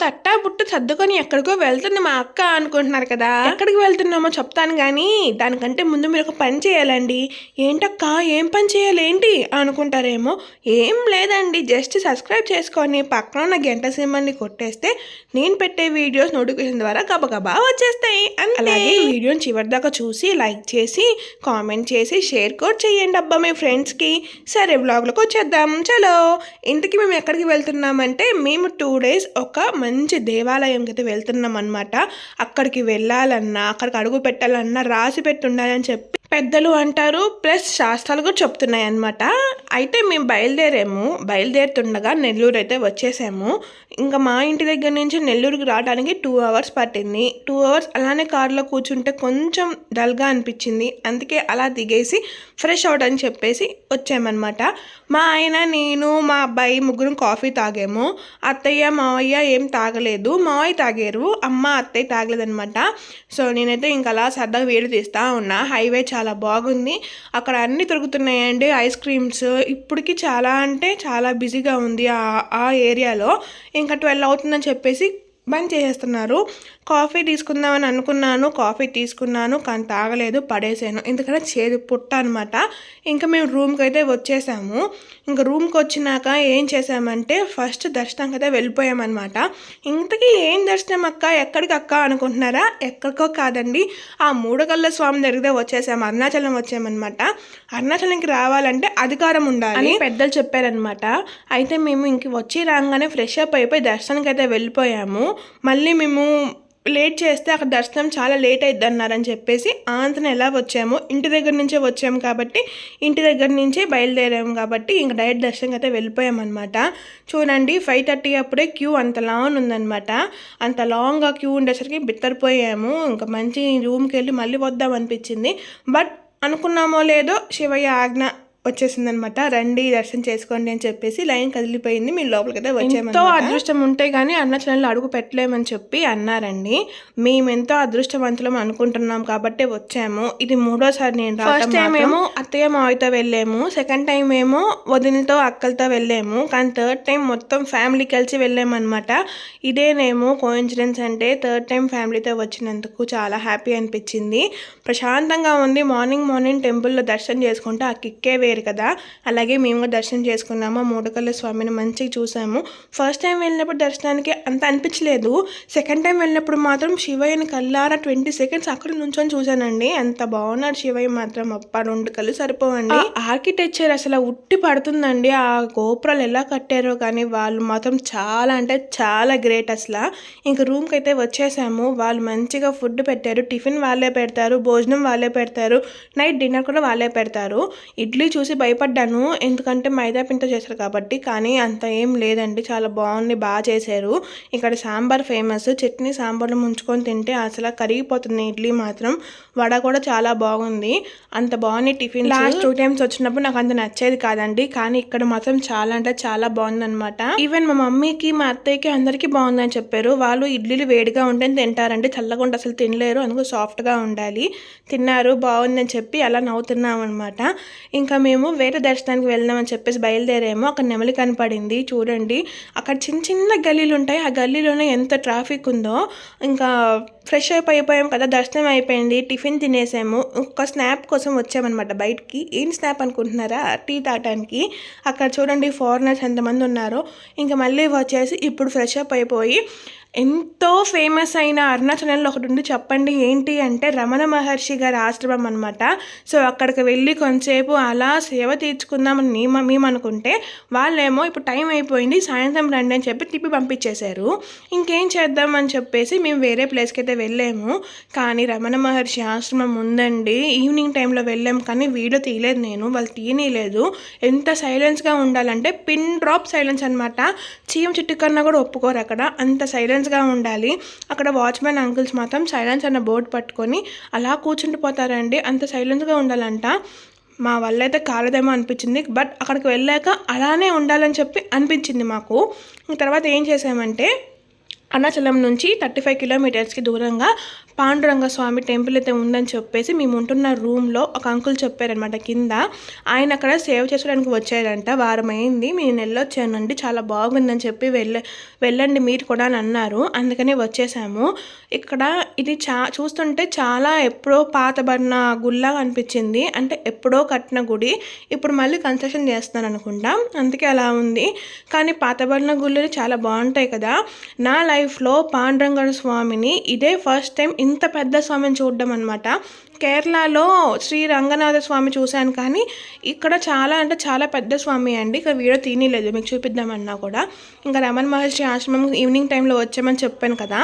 తట్టా బుట్ట సర్దుకొని ఎక్కడికో వెళ్తుంది మా అక్క అనుకుంటున్నారు కదా. ఎక్కడికి వెళ్తున్నామో చెప్తాను కానీ దానికంటే ముందు మీరు ఒక పని చేయాలండి. ఏంటక్క ఏం పని చేయాలి ఏంటి అనుకుంటారేమో. ఏం లేదండి జస్ట్ సబ్స్క్రైబ్ చేసుకొని పక్కన ఉన్న గంట సింబల్ని కొట్టేస్తే నేను పెట్టే వీడియోస్ నోటిఫికేషన్ ద్వారా గబగబా వచ్చేస్తాయి. అలాగే వీడియోని చివరి దాకా చూసి లైక్ చేసి కామెంట్ చేసి షేర్ కూడా చేయండి అబ్బా మీ ఫ్రెండ్స్కి. సరే వ్లాగ్లోకి వచ్చేద్దాం. చలో. ఇంతకీ మేము ఎక్కడికి వెళ్తున్నామంటే మేము టూ డేస్ ఒక మంచి దేవాలయంకి అయితే వెళ్తున్నాం అనమాట అక్కడికి వెళ్ళాలన్నా అక్కడికి అడుగు పెట్టాలన్నా రాసి పెట్టి ఉండాలని చెప్పి పెద్దలు అంటారు ప్లస్ శాస్త్రాలు కూడా చెప్తున్నాయి అనమాట అయితే మేము బయలుదేరాము బయలుదేరుతుండగా నెల్లూరు అయితే వచ్చేసాము. ఇంకా మా ఇంటి దగ్గర నుంచి నెల్లూరుకి రావడానికి టూ అవర్స్ పట్టింది. టూ అవర్స్ అలానే కారులో కూర్చుంటే కొంచెం డల్గా అనిపించింది. అందుకే అలా దిగేసి ఫ్రెష్ అవుట్ అని చెప్పేసి వచ్చామన్నమాట. మా ఆయన నేను మా అబ్బాయి ముగ్గురం కాఫీ తాగాము. అత్తయ్య మావయ్య ఏం తాగలేదు. మావయ్య తాగారు అమ్మ అత్తయ్య తాగలేదనమాట సో నేనైతే ఇంకా అలా సరదాగా వేడి తీస్తా ఉన్నా. హైవే చాలా చాలా బాగుంది. అక్కడ అన్నీ దొరుకుతున్నాయండి ఐస్ క్రీమ్స్ ఇప్పటికి చాలా అంటే చాలా బిజీగా ఉంది ఆ ఆ ఏరియాలో. ఇంకా ట్వెల్వ్ అవుతుందని చెప్పేసి బంద్ చేసేస్తున్నారు. కాఫీ తీసుకుందామని అనుకున్నాను కాఫీ తీసుకున్నాను కానీ తాగలేదు పడేసాను. ఎందుకంటే చేదు పుట్ట అనమాట ఇంకా మేము రూమ్కి అయితే వచ్చేసాము. ఇంకా రూమ్కి వచ్చినాక ఏం చేసామంటే ఫస్ట్ దర్శనంకి అయితే వెళ్ళిపోయామన్నమాట. ఇంతకీ ఏం దర్శనం అక్క? ఎక్కడికి అక్క అనుకుంటున్నారా? ఎక్కడికో కాదండి. ఆ మూడగల్ల స్వామి దగ్గరే వచ్చేసాము అరుణాచలం వచ్చామన్నమాట. అరుణాచలంకి రావాలంటే అధికారం ఉండాలి. అని పెద్దలు చెప్పారనమాట అయితే మేము ఇంక వచ్చి రాగానే ఫ్రెష్ అప్ అయిపోయి దర్శనానికి అయితే వెళ్ళిపోయాము. మళ్ళీ మేము లేట్ చేస్తే అక్కడ దర్శనం చాలా లేట్ అయిద్ది అన్నారని చెప్పేసి ఆంతన ఎలా వచ్చాము ఇంటి దగ్గర నుంచే వచ్చాము కాబట్టి ఇంటి దగ్గర నుంచే బయలుదేరాము కాబట్టి ఇంక డైరెక్ట్ దర్శనంకి అయితే వెళ్ళిపోయామన్నమాట. చూడండి ఫైవ్ థర్టీ అప్పుడే క్యూ అంత లాంగ్ ఉందన్నమాట. అంత లాంగ్గా క్యూ ఉండేసరికి బిత్తరిపోయాము. ఇంకా మంచి రూమ్కి వెళ్ళి మళ్ళీ వద్దాం అనిపించింది. బట్ అనుకున్నామో లేదో శివయ్య ఆజ్ఞ వచ్చేసింది అనమాట రండి దర్శనం చేసుకోండి అని చెప్పేసి లైన్ కదిలిపోయింది. మీరు లోపలికి అయితే వచ్చామంతో అదృష్టం ఉంటే గానీ అరుణాచలంలో అడుగు పెట్టలేమని చెప్పి అన్నారండి. మేము ఎంతో అదృష్టవంతులం అనుకుంటున్నాం కాబట్టి వచ్చాము. ఇది మూడోసారి నేను ఫస్ట్ టైం ఏమో అత్తయ్య మావయ్యతో వెళ్ళాము. సెకండ్ టైం ఏమో వదినతో అక్కలతో వెళ్ళాము. కానీ థర్డ్ టైం మొత్తం ఫ్యామిలీ కలిసి వెళ్ళామన్నమాట. ఇదేనేమో కోఇన్సిడెన్స్ అంటే థర్డ్ టైం ఫ్యామిలీతో వచ్చినందుకు చాలా హ్యాపీ అనిపించింది. ప్రశాంతంగా ఉంది. మార్నింగ్ మార్నింగ్ టెంపుల్లో దర్శనం చేసుకుంటే ఆ కిక్కే వేరు. కదా. అలాగే మేము కూడా దర్శనం చేసుకున్నాము. మూడకల్ల స్వామిని మంచిగా చూసాము. ఫస్ట్ టైం వెళ్ళినప్పుడు దర్శనానికి అంత అనిపించలేదు. సెకండ్ టైం వెళ్ళినప్పుడు మాత్రం శివయ్యని కల్లారా ట్వంటీ సెకండ్స్ అక్కడ నుంచొని చూశానండి. అంత బాగున్నాడు శివయ్య మాత్రం. అప్ప రెండు కళ్ళు సరిపోవండి. ఆర్కిటెక్చర్ అసలు ఉట్టి పడుతుందండి. ఆ గోపురాలు ఎలా కట్టారో కానీ వాళ్ళు మాత్రం చాలా అంటే చాలా గ్రేట్ అసలు. ఇంక రూమ్కి అయితే వచ్చేసాము. వాళ్ళు మంచిగా ఫుడ్ పెట్టారు. టిఫిన్ వాళ్ళే పెడతారు. భోజనం వాళ్ళే పెడతారు. నైట్ డిన్నర్ కూడా వాళ్ళే పెడతారు. ఇడ్లీ చూ చూసి భయపడ్డాను. ఎందుకంటే మైదా పిండితో చేశారు కాబట్టి. కానీ అంత ఏం లేదండి. చాలా బాగుంది. బాగా చేశారు. ఇక్కడ సాంబార్ ఫేమస్. చట్నీ సాంబార్లో ముంచుకొని తింటే అసలు కరిగిపోతుంది ఇడ్లీ మాత్రం. వడ కూడా చాలా బాగుంది. అంత బాగుంది టిఫిన్ లాస్ట్ టూ టైమ్స్ వచ్చినప్పుడు నాకు అంత నచ్చేది కాదండి. కానీ ఇక్కడ మాత్రం చాలా అంటే చాలా బాగుందన్నమాట. ఈవెన్ మా మమ్మీకి మా అత్తయ్యకి అందరికీ బాగుందని చెప్పారు. వాళ్ళు ఇడ్లీలు వేడిగా ఉంటే తింటారండి. చల్లగా ఉంటే అసలు తినలేరు. అందుకు సాఫ్ట్గా ఉండాలి. తిన్నారు. బాగుందని చెప్పి అలా నవ్వుతున్నాం అనమాట ఇంకా మేము మేము వేరే దర్శనానికి వెళ్దామని చెప్పేసి బయలుదేరాము. అక్కడ నెమలి కనపడింది. చూడండి అక్కడ చిన్న చిన్న గల్లీలు ఉంటాయి. ఆ గల్లీలోనే ఎంత ట్రాఫిక్ ఉందో ఇంకా ఫ్రెష్ అప్ అయిపోయాం కదా దర్శనం అయిపోయింది టిఫిన్ తినేసాము. ఒక స్నాప్ కోసం వచ్చామన్నమాట బయటికి. ఏం స్నాప్ అనుకుంటున్నారా? టీ తాగడానికి అక్కడ చూడండి ఫారినర్స్ ఎంతమంది ఉన్నారో. ఇంకా మళ్ళీ వచ్చేసి ఇప్పుడు ఫ్రెష్ అప్ అయిపోయి ఎంతో ఫేమస్ అయిన అరుణాచలంలో ఒకటి ఉంది. చెప్పండి ఏంటి అంటే రమణ మహర్షి గారి ఆశ్రమం అనమాట సో అక్కడికి వెళ్ళి కొంతసేపు అలా సేవ తీర్చుకుందామని మేము మేము అనుకుంటే వాళ్ళేమో ఇప్పుడు టైం అయిపోయింది సాయంత్రం రండి అని చెప్పి తిప్పి పంపించేశారు. ఇంకేం చేద్దామని చెప్పేసి మేము వేరే ప్లేస్కి అయితే వెళ్ళాము. కానీ రమణ మహర్షి ఆశ్రమం ఉందండి. ఈవినింగ్ టైంలో వెళ్ళాము కానీ వీడియో తీయలేదు నేను. వాళ్ళు తీయనీలేదు ఎంత సైలెన్స్గా ఉండాలంటే పిన్ డ్రాప్ సైలెన్స్ అనమాట చీమ చిట్టు కన్నా కూడా ఒప్పుకోరు అక్కడ. అంత సైలెన్స్ సైలెన్స్గా ఉండాలి. అక్కడ వాచ్మెన్ అంకుల్స్ మాత్రం సైలెన్స్ అన్న బోర్డు పట్టుకొని అలా కూర్చుండిపోతారండి. అంత సైలెన్స్గా ఉండాలంట. మా వల్ల అయితే కాలేదేమో అనిపించింది. బట్ అక్కడికి వెళ్ళాక అలానే ఉండాలని చెప్పి అనిపించింది మాకు. తర్వాత ఏం చేసామంటే అరుణాచలం నుంచి థర్టీ ఫైవ్ కిలోమీటర్స్కి దూరంగా పాండురంగ స్వామి టెంపుల్ అయితే ఉందని చెప్పేసి మేము ఉంటున్న రూమ్లో ఒక అంకుల్ చెప్పారనమాట కింద. ఆయన అక్కడ సేవ్ చేసుకోవడానికి వచ్చారంట వారం అయింది నేను వెళ్ళొచ్చానండి చాలా బాగుందని చెప్పి వెళ్ళ వెళ్ళండి మీరు కూడా అని అన్నారు. అందుకనే వచ్చేసాము. ఇక్కడ ఇది చా చూస్తుంటే చాలా ఎప్పుడో పాతబడిన గుళ్ళగా అనిపించింది. అంటే ఎప్పుడో కట్టిన గుడి ఇప్పుడు మళ్ళీ కన్స్ట్రక్షన్ చేస్తాను అనుకుంటా. అందుకే అలా ఉంది. కానీ పాతబడిన గుళ్ళు చాలా బాగుంటాయి కదా. నా లైఫ్లో పాండురంగ స్వామిని ఇదే ఫస్ట్ టైం ఇంత పెద్ద స్వామిని చూడడం అనమాట కేరళలో శ్రీ రంగనాథ స్వామి చూశాను కానీ ఇక్కడ చాలా అంటే చాలా పెద్ద స్వామి అండి. ఇక్కడ వీడియో తీయలేదు మీకు చూపిద్దామన్నా కూడా. ఇంకా రమణ మహర్షి ఆశ్రమం ఈవినింగ్ టైంలో వచ్చామని చెప్పాను కదా.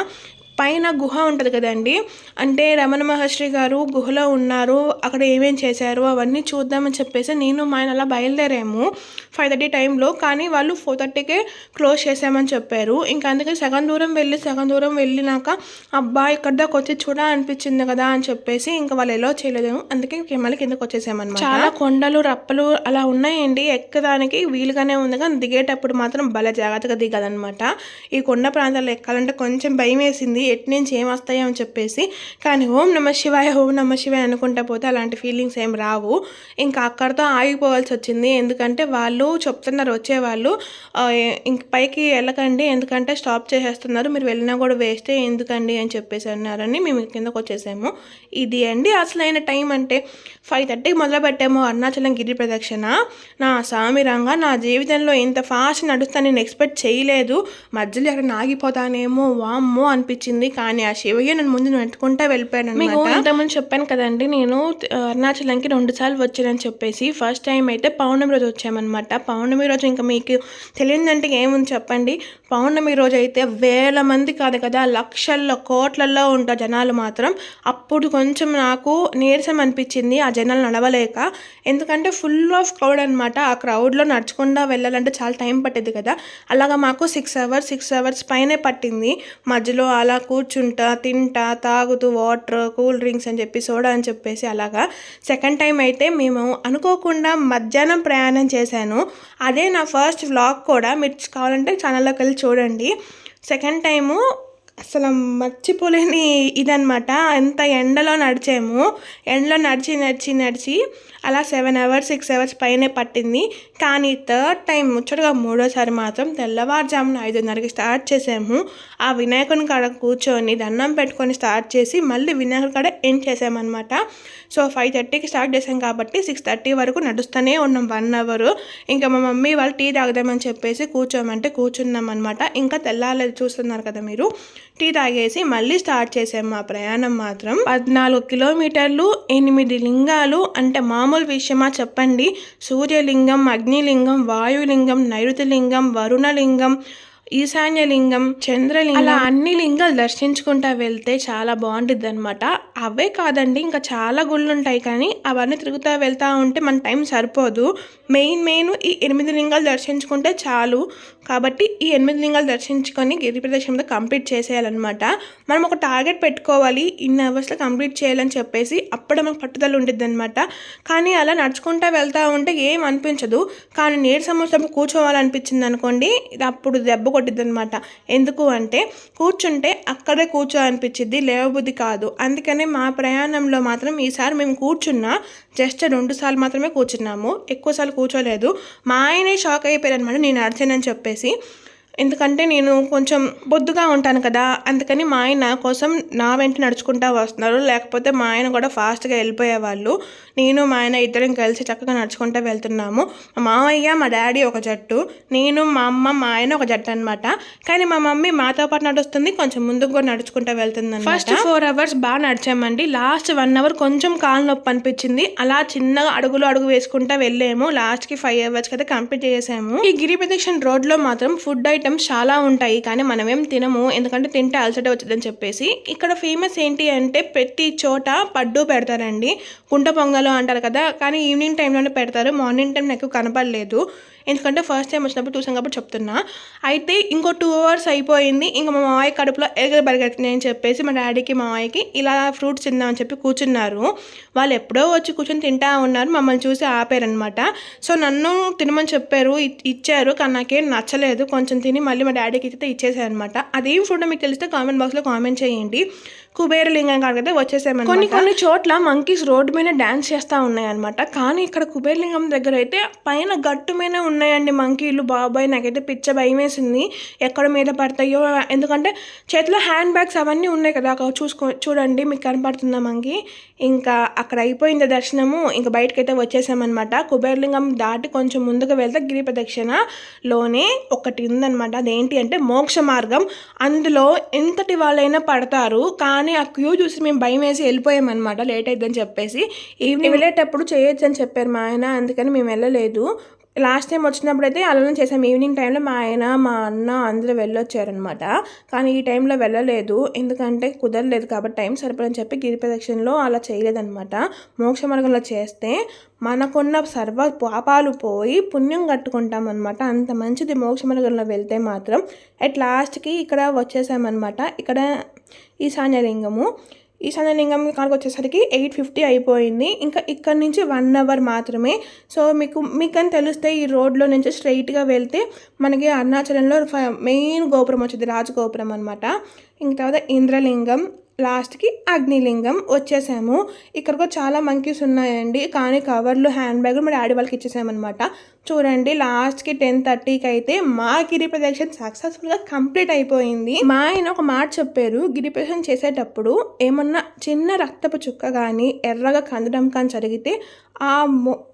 పైన గుహ ఉంటుంది కదండి. అంటే రమణ మహర్షి గారు గుహలో ఉన్నారు. అక్కడ ఏమేం చేశారు అవన్నీ చూద్దామని చెప్పేసి నేను మా ఆయన అలా బయలుదేరాము ఫైవ్ థర్టీ టైంలో కానీ వాళ్ళు ఫోర్ థర్టీకే క్లోజ్ చేసామని చెప్పారు. ఇంకా అందుకే సగం దూరం వెళ్ళి సగం దూరం వెళ్ళినాక అబ్బా ఇక్కడ దాకా వచ్చి చూడాలనిపించింది కదా అని చెప్పేసి ఇంకా వాళ్ళు ఎలా చేయలేదు. అందుకే మళ్ళీ కిందకు వచ్చేసామన్నమాట. చాలా కొండలు రప్పలు అలా ఉన్నాయండి. ఎక్కడానికి వీలుగానే ఉంది కానీ దిగేటప్పుడు మాత్రం భలే జాగ్రత్తగా దిగదనమాట ఈ కొండ ప్రాంతాల్లో ఎక్కాలంటే కొంచెం భయం వేసింది. ఎటు నుంచి ఏం వస్తాయో అని చెప్పేసి కానీ ఓం నమ శివాయ ఓం నమ శివాయ అనుకుంటా పోతే అలాంటి ఫీలింగ్స్ ఏం రావు. ఇంకా అక్కడితో ఆగిపోవాల్సి వచ్చింది. ఎందుకంటే వాళ్ళు చెప్తున్నారు వచ్చేవాళ్ళు ఇంక పైకి వెళ్ళకండి ఎందుకంటే స్టాప్ చేసేస్తున్నారు మీరు వెళ్ళినా కూడా వేస్తే ఎందుకండి అని చెప్పేసి అన్నారని మేము కిందకు వచ్చేసాము. ఇది అండి అసలైన టైం అంటే ఫైవ్ థర్టీకి మొదలు పెట్టాము అరుణాచలం గిరి ప్రదక్షిణ. నా స్వామి రంగ నా జీవితంలో ఇంత ఫాస్ట్ నడుస్తా నేను ఎక్స్పెక్ట్ చేయలేదు. మధ్యలో ఎక్కడ ఆగిపోతానేమో వామ్మో అనిపించింది. కానీ ఆ శివయ్య నన్ను ముందు నెట్టుకుంటా వెళ్ళిపోయాను మీకు ఇంతకుముందు చెప్పాను కదండి నేను అరుణాచలంకి రెండు సార్లు వచ్చానని చెప్పేసి ఫస్ట్ టైం అయితే పౌర్ణమి రోజు వచ్చామన్నమాట. పౌర్ణమి రోజు ఇంకా మీకు తెలియదంటే ఏముంది చెప్పండి. పౌర్ణమి రోజు అయితే వేల మంది కాదు కదా లక్షల్లో కోట్లల్లో ఉంటారు జనాలు మాత్రం. అప్పుడు కొంచెం నాకు నీరసం అనిపించింది ఆ జనాలు నడవలేక. ఎందుకంటే ఫుల్ ఆఫ్ క్రౌడ్ అనమాట ఆ క్రౌడ్లో నడుచుకుండా వెళ్ళాలంటే చాలా టైం పట్టేది కదా. అలాగా మాకు సిక్స్ అవర్స్ సిక్స్ అవర్స్ పైనే పట్టింది. మధ్యలో అలా కూర్చుంటా తింటా తాగుతూ వాటర్ కూల్ డ్రింక్స్ అని చెప్పి సోడా అని చెప్పేసి అలాగా సెకండ్ టైం అయితే మేము అనుకోకుండా మధ్యాహ్నం ప్రయాణం చేశాను. అదే నా ఫస్ట్ వ్లాగ్ కూడా. మీరు కావాలంటే ఛానల్లోకి వెళ్ళి చూడండి. సెకండ్ టైము అసలు మర్చిపోలేని ఇదనమాట ఎంత ఎండలో నడిచాము. ఎండలో నడిచి నడిచి నడిచి అలా సెవెన్ అవర్స్ సిక్స్ అవర్స్ పైనే పట్టింది. కానీ థర్డ్ టైం ముచ్చటగా మూడోసారి మాత్రం తెల్లవారుజామున ఐదున్నరకి స్టార్ట్ చేసాము. ఆ వినాయకుని కాడ కూర్చొని దండం పెట్టుకొని స్టార్ట్ చేసి మళ్ళీ వినాయకుడి కాడ ఎండ్ చేసామన్నమాట. సో ఫైవ్ థర్టీకి స్టార్ట్ చేసాం కాబట్టి సిక్స్ థర్టీ వరకు నడుస్తూనే ఉన్నాం వన్ అవర్ ఇంకా మా మమ్మీ వాళ్ళు టీ తాగుదామని చెప్పేసి కూర్చోమంటే కూర్చున్నాం అనమాట ఇంకా తెల్లారలేదు చూస్తున్నారు కదా మీరు. టీ తాగేసి మళ్ళీ స్టార్ట్ చేసాం మా ప్రయాణం మాత్రం. పద్నాలుగు కిలోమీటర్లు ఎనిమిది లింగాలు అంటే మామూలు విషయమా చెప్పండి? సూర్యలింగం అగ్నిలింగం వాయులింగం నైరుతిలింగం వరుణలింగం ఈశాన్యలింగం చంద్రలింగం. అలా అన్ని లింగాలు దర్శించుకుంటా వెళ్తే చాలా బాగుంటుంది అనమాట అవే కాదండి ఇంకా చాలా గుళ్ళు ఉంటాయి కానీ అవన్నీ తిరుగుతూ వెళ్తూ ఉంటే మన టైం సరిపోదు. మెయిన్ మెయిన్ ఈ ఎనిమిది లింగాలు దర్శించుకుంటే చాలు. కాబట్టి ఈ ఎనిమిది లింగాలు దర్శించుకొని గిరి ప్రదక్షిణతో కంప్లీట్ చేసేయాలన్నమాట. మనం ఒక టార్గెట్ పెట్టుకోవాలి ఇన్ని అవర్స్లో కంప్లీట్ చేయాలని చెప్పేసి అప్పుడే మనకు పట్టుదల ఉండిద్ది అనమాట కానీ అలా నడుచుకుంటూ వెళ్తూ ఉంటే ఏం అనిపించదు. కానీ నీరసం వచ్చినప్పుడు కూర్చోవాలనిపించింది అనుకోండి ఇది అప్పుడు దెబ్బ కొట్టిద్ది అనమాట ఎందుకు అంటే కూర్చుంటే అక్కడే కూర్చోవాలనిపించింది లేవబుద్ధి కాదు. అందుకనే మా ప్రయాణంలో మాత్రం ఈసారి మేము కూర్చున్నా జస్ట్ రెండు సార్లు మాత్రమే కూర్చున్నాము. ఎక్కువసార్లు కూర్చోలేదు. మా ఆయనే షాక్ అయిపోయారు అనమాట నేను నడిచానని చెప్పేసి. ఎందుకంటే నేను కొంచెం బొద్దుగా ఉంటాను కదా అందుకని మా ఆయన నా కోసం నా వెంట నడుచుకుంటా వస్తున్నారు. లేకపోతే మా ఆయన కూడా ఫాస్ట్గా వెళ్ళిపోయేవాళ్ళు నేను మా ఆయన ఇద్దరం కలిసి చక్కగా నడుచుకుంటూ వెళ్తున్నాము. మా మామయ్య మా డాడీ ఒక జట్టు. నేను మా అమ్మ మా ఆయన ఒక జట్టు అనమాట కానీ మా మమ్మీ మాతో పాటు నడుస్తుంది. కొంచెం ముందుకు కూడా నడుచుకుంటూ వెళ్తుంది ఫస్ట్ ఫోర్ అవర్స్ బాగా నడిచామండి. లాస్ట్ వన్ అవర్ కొంచెం కాలు నొప్పి అనిపించింది. అలా చిన్నగా అడుగులు అడుగు వేసుకుంటా వెళ్ళాము. లాస్ట్కి ఫైవ్ అవర్స్ అయితే కంప్లీట్ చేసాము ఈ గిరి ప్రదక్షిణ రోడ్లో మాత్రం ఫుడ్ ఐటమ్ ఐటమ్స్ చాలా ఉంటాయి కానీ మనం ఏం తినము. ఎందుకంటే తింటే అలసట వచ్చిందని చెప్పేసి. ఇక్కడ ఫేమస్ ఏంటి అంటే ప్రతి చోట పడ్డు పెడతారండి. కుంట పొంగలు అంటారు కదా కానీ ఈవినింగ్ టైంలోనే పెడతారు. మార్నింగ్ టైం నాకు కనపడలేదు. ఎందుకంటే ఫస్ట్ టైం వచ్చినప్పుడు చూసాం కాబట్టి చెప్తున్నా. అయితే ఇంకో టూ అవర్స్ అయిపోయింది. ఇంకా మా మావయ్య కడుపులో ఎగర బరిగెడుతుంది అని చెప్పేసి మా డాడీకి మా మావయ్యకి ఇలా ఫ్రూట్స్ తిందామని చెప్పి కూర్చున్నారు. వాళ్ళు ఎప్పుడో వచ్చి కూర్చొని తింటా ఉన్నారు. మమ్మల్ని చూసి ఆపారనమాట సో నన్ను తినమని చెప్పారు ఇచ్చారు. కానీ నాకేం నచ్చలేదు. కొంచెం తిని మళ్ళీ మా డాడీకి ఇచ్చితే ఇచ్చేసారనమాట అదేం ఫుడ్ మీకు తెలిస్తే కామెంట్ బాక్స్లో కామెంట్ చేయండి. కుబేరలింగం కాడికైతే వచ్చేసాము కొన్ని కొన్ని చోట్ల మంకీస్ రోడ్డు మీద డ్యాన్స్ చేస్తూ ఉన్నాయన్నమాట. కానీ ఇక్కడ కుబేరలింగం దగ్గర అయితే పైన గట్టు మీద ఉన్నాయండి మంకీలు బాబాయ్ నాకైతే పిచ్చ భయం వేసింది ఎక్కడ మీద పడతాయో ఎందుకంటే చేతిలో హ్యాండ్ బ్యాగ్స్ అవన్నీ ఉన్నాయి కదా. చూసుకో చూడండి మీకు కనపడుతుందా మంకీ ఇంకా అక్కడ అయిపోయింది దర్శనము. ఇంకా బయటకైతే వచ్చేసామన్నమాట. కుబేరలింగం దాటి కొంచెం ముందుకు వెళ్తే గిరి ప్రదక్షిణలోనే ఒకటి ఉందన్నమాట. అదేంటి అంటే మోక్ష మార్గం. అందులో ఎంతటి వాళ్ళైనా పడతారు. కానీ ఆ క్యూ చూసి మేము భయం వేసి వెళ్ళిపోయామన్నమాట లేట్ అయిద్దని చెప్పేసి. ఈవినింగ్ వెళ్ళేటప్పుడు చేయొచ్చు అని చెప్పారు మా ఆయన. అందుకని మేము వెళ్ళలేదు. లాస్ట్ టైం వచ్చినప్పుడు అయితే అలానే చేసాం ఈవినింగ్ టైంలో మా ఆయన మా అన్న అందరూ వెళ్ళొచ్చారనమాట కానీ ఈ టైంలో వెళ్ళలేదు. ఎందుకంటే కుదరలేదు కాబట్టి టైం సరిపోదని చెప్పి గిరి ప్రదక్షిణలో అలా చేయలేదన్నమాట. మోక్ష మార్గంలో చేస్తే మనకున్న సర్వ పాపాలు పోయి పుణ్యం కట్టుకుంటాం అనమాట అంత మంచిది మోక్ష మార్గంలో వెళ్తే మాత్రం. అట్ లాస్ట్కి ఇక్కడ వచ్చేసామన్నమాట. ఇక్కడ ఈశాన్యలింగము. ఈశాన్యలింగం కాడికి వచ్చేసరికి ఎయిట్ ఫిఫ్టీ అయిపోయింది. ఇంకా ఇక్కడ నుంచి వన్ అవర్ మాత్రమే. సో మీకు మీకు అని తెలిస్తే ఈ రోడ్లో నుంచి స్ట్రైట్గా వెళ్తే మనకి అరుణాచలంలో మెయిన్ గోపురం వచ్చింది రాజగోపురం అనమాట ఇంక తర్వాత ఇంద్రలింగం. లాస్ట్కి అగ్నిలింగం వచ్చేసాము. ఇక్కడికి చాలా మంకీస్ ఉన్నాయండి. కానీ కవర్లు హ్యాండ్ బ్యాగ్ మా డాడీ వాళ్ళకి ఇచ్చేసామన్నమాట. చూడండి లాస్ట్కి టెన్ థర్టీకి అయితే మా గిరి ప్రదక్షిణ సక్సెస్ఫుల్గా కంప్లీట్ అయిపోయింది. మా ఆయన ఒక మాట చెప్పారు గిరి ప్రదక్షిణ చేసేటప్పుడు ఏమన్నా చిన్న రక్తపు చుక్క కానీ ఎర్రగా కందడం కానీ జరిగితే ఆ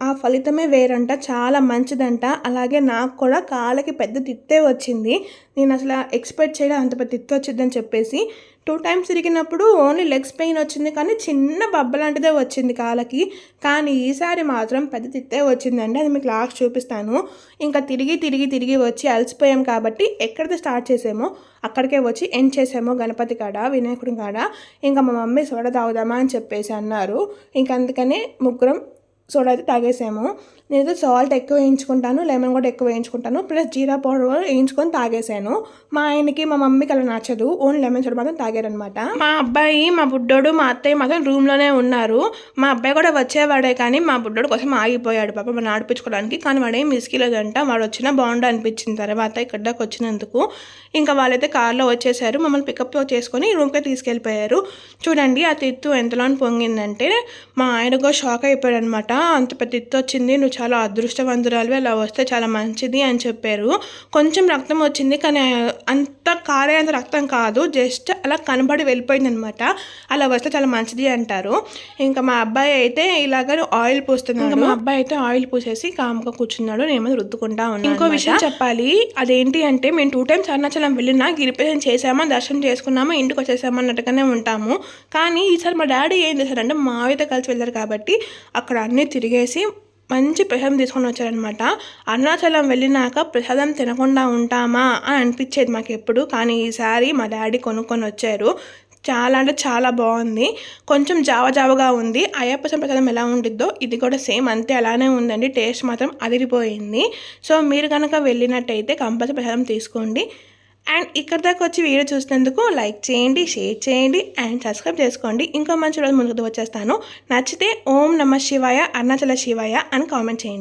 ఆ ఫలితమే వేరంట చాలా మంచిదంట. అలాగే నాకు కూడా కాళ్ళకి పెద్ద తిత్తే వచ్చింది. నేను అసలు ఎక్స్పెక్ట్ చేయడం అంత పెద్ద తిత్త వచ్చిందని చెప్పేసి టూ టైమ్స్ తిరిగినప్పుడు ఓన్లీ లెగ్స్ పెయిన్ వచ్చింది కానీ చిన్న బబ్బ లాంటిదే వచ్చింది కాళ్ళకి. కానీ ఈసారి మాత్రం పెద్ద తిత్తే వచ్చిందండి. అది మీకు లాస్ట్ చూపిస్తాను. ఇంకా తిరిగి తిరిగి తిరిగి వచ్చి అలసిపోయాం కాబట్టి ఎక్కడితే స్టార్ట్ చేసామో అక్కడికే వచ్చి ఎండ్ చేసాము గణపతి కాడ వినాయకుడి కాడ. ఇంకా మా మమ్మీ సోడ తాగుదామా అని చెప్పేసి అన్నారు. ఇంకా అందుకనే ముగ్గురం సోడా అయితే తాగేసాము. నేనైతే సాల్ట్ ఎక్కువ వేయించుకుంటాను లెమన్ కూడా ఎక్కువ వేయించుకుంటాను ప్లస్ జీరా పౌడర్ కూడా వేయించుకొని తాగేసాను. మా ఆయనకి మా మమ్మీకి అలా నచ్చదు ఓన్లీ లెమన్ సోడా మాత్రం తాగారనమాట మా అబ్బాయి మా బుడ్డోడు మా అత్తయ్య మాత్రం రూమ్లోనే ఉన్నారు. మా అబ్బాయి కూడా వచ్చేవాడే కానీ మా బుడ్డోడు కోసం ఆగిపోయాడు పాప మనం ఆడిపించుకోవడానికి. కానీ వాడు ఏం మిస్కిలేదంట వాడు వచ్చినా బాగుండు అనిపించిన తర్వాత ఇక్కడ దాకా వచ్చినందుకు. ఇంకా వాళ్ళైతే కార్లో వచ్చేసారు మమ్మల్ని పికప్ చేసుకొని రూమ్కి తీసుకెళ్ళిపోయారు. చూడండి ఆ తిత్తు ఎంతలో పొంగిందంటే మా ఆయన కూడా షాక్ అయిపోయాడు అనమాట అంత పెద్ద వచ్చింది. నువ్వు చాలా అదృష్టవంతురాలు. అలా వస్తే చాలా మంచిది అని చెప్పారు. కొంచెం రక్తం వచ్చింది కానీ అంత కారే అంత రక్తం కాదు. జస్ట్ అలా కనబడి వెళ్ళిపోయింది అనమాట అలా వస్తే చాలా మంచిది అంటారు. ఇంకా మా అబ్బాయి అయితే ఇలాగ ఆయిల్ పూస్తున్నాడు. ఇంకా మా అబ్బాయి అయితే ఆయిల్ పూసేసి కామ్గా కూర్చున్నాడు. నేను రుద్దుకుంటా ఉన్నాను ఇంకో విషయం చెప్పాలి. అదేంటి అంటే మేము టూ టైమ్స్ అరుణాచలం వెళ్ళినా గిరిపేషన్ చేసామా దర్శనం చేసుకున్నామా ఇంటికి వచ్చేసామా అన్నట్టుగానే ఉంటాము. కానీ ఈసారి మా డాడీ ఏం చేశారంటే మా ఆవిడతో కలిసి వెళ్ళారు కాబట్టి అక్కడ అన్నీ తిరిగేసి మంచి ప్రసాదం తీసుకొని వచ్చారనమాట అరుణాచలం వెళ్ళినాక ప్రసాదం తినకుండా ఉంటామా అని అనిపించేది మాకు ఎప్పుడు కానీ ఈసారి మా డాడీ కొనుక్కొని వచ్చారు. చాలా అంటే చాలా బాగుంది. కొంచెం జావ జావగా ఉంది. అయ్యప్ప ప్రసాదం ఎలా ఉండిద్దో ఇది కూడా సేమ్ అంతే అలానే ఉందండి. టేస్ట్ మాత్రం అదిరిపోయింది. సో మీరు కనుక వెళ్ళినట్టయితే కంపల్సరీ ప్రసాదం తీసుకోండి. అండ్ ఇక్కడ దాకా వచ్చి వీడియో చూసినందుకు లైక్ చేయండి షేర్ చేయండి అండ్ సబ్స్క్రైబ్ చేసుకోండి. ఇంకో మంచి రోజు ముందుకు వచ్చేస్తాను. నచ్చితే ఓం నమ శివాయ అరుణాచల శివాయ అని కామెంట్ చేయండి.